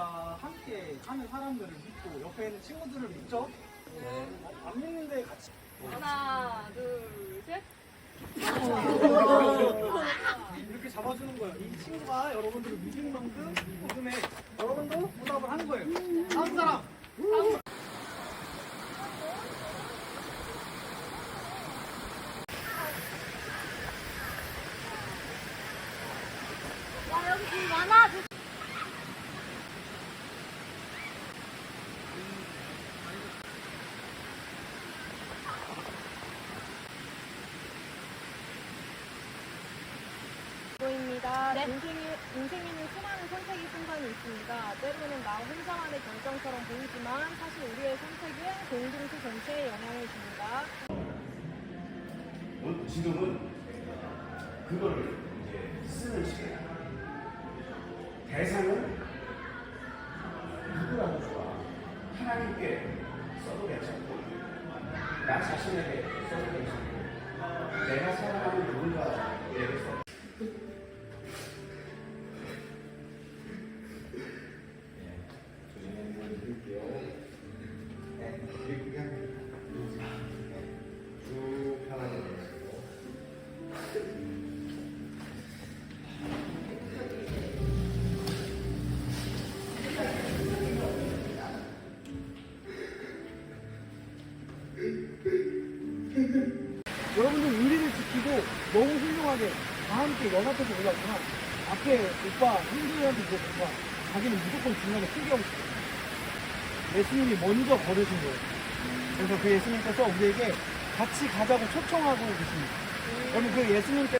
내가 함께 하는 사람들을 믿고 옆에 있는 친구들을 믿죠? 어, 안 믿는데 같이 하나, 둘, 셋. 이렇게 잡아주는 거예요. 이 친구가 여러분들을 믿는 만큼 믿음에 여러분도 보답을 하는 거예요. 다음 사람. 야, 여기 줄 많아. 줄 보입니다. 인생이, 인생에는 수많은 선택의 순간이 있습니다. 때로는 나 혼자만의 결정처럼 보이지만 사실 우리의 선택은 공동체 전체에 영향을 줍니다. 어, 지금은 그거를 이제 쓰는 시간. 대상은 누구라도 좋아. 하나님께 써도 괜찮고, 나 자신에게 써도 괜찮고, 여러분들 의리를 지키고 너무 훌륭하게 다 함께 연합해서 올라왔지만 앞에 오빠 힘들한테 물어보니까 자기는 무조건 중간에 포기하고 싶어요. 예수님이 먼저 걸으신 거예요. 그래서 그 예수님께서 우리에게 같이 가자고 초청하고 계십니다. 여러분 그 예수님께